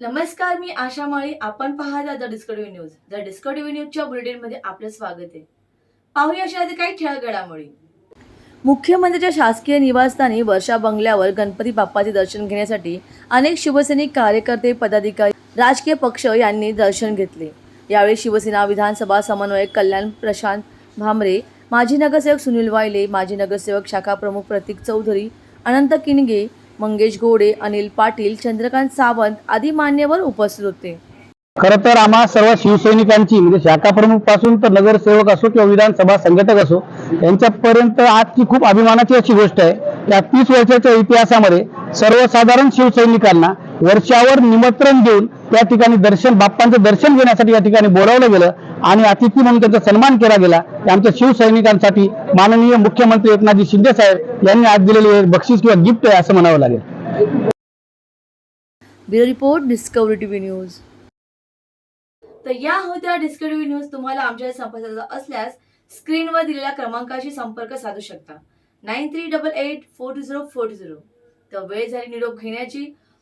नमस्कार मी आशा माळी. आपण पाहता the discovery news. The discovery न्यूजच्या बुलेटिनमध्ये आपलं स्वागत आहे. पाहूया अशा काही ठळक घडामोडी मुख्यमंत्र्यांच्या शासकीय निवासस्थानी वर्षा बंगल्यावर गणपती बाप्पाचे दर्शन घेण्यासाठी अनेक शिवसैनिक कार्यकर्ते पदाधिकारी राजकीय पक्ष यांनी दर्शन घेतले. यावेळी शिवसेना विधानसभा समन्वयक कल्याण प्रशांत भामरे माजी नगरसेवक सुनील वायले माजी नगरसेवक शाखा प्रमुख प्रतीक चौधरी अनंत किनगे मंगेश घोडे अनिल पाटील चंद्रकांत सावंत आदी मान्यवर उपस्थित होते. खर तर आम्हा सर्व शिवसैनिकांची म्हणजे शाखा प्रमुखपासून तर नगरसेवक असो किंवा विधानसभा संघटक असो यांच्यापर्यंत आजची खूप अभिमानाची अशी गोष्ट आहे या तीस वर्षाच्या इतिहासामध्ये सर्वसाधारण शिवसैनिकांना वर्षावर निमंत्रण देऊन त्या ठिकाणी दर्शन बाप्पांचं दर्शन घेण्यासाठी या ठिकाणी बोलावलं गेलं आणि अतिथी म्हणून त्यांचा सन्मान केला गेला. ते आमच्या शिवसैनिकांसाठी माननीय मुख्यमंत्री एकनाथजी शिंदे साहेब यांनी आज दिलेली एक बक्षीस किंवा गिफ्ट आहे असं म्हणावं लागेल. Bureau report discovery TV news. तर या होत्या डिस्कवरी न्यूज तुम्हाला आमच्या संपर्काचा असल्यास स्क्रीनवर दिलेल्या क्रमांकाशी संपर्क साधू शकता. Nine three double eight four two zero four two zero. तर वेळ झाली निरोप घेण्याची.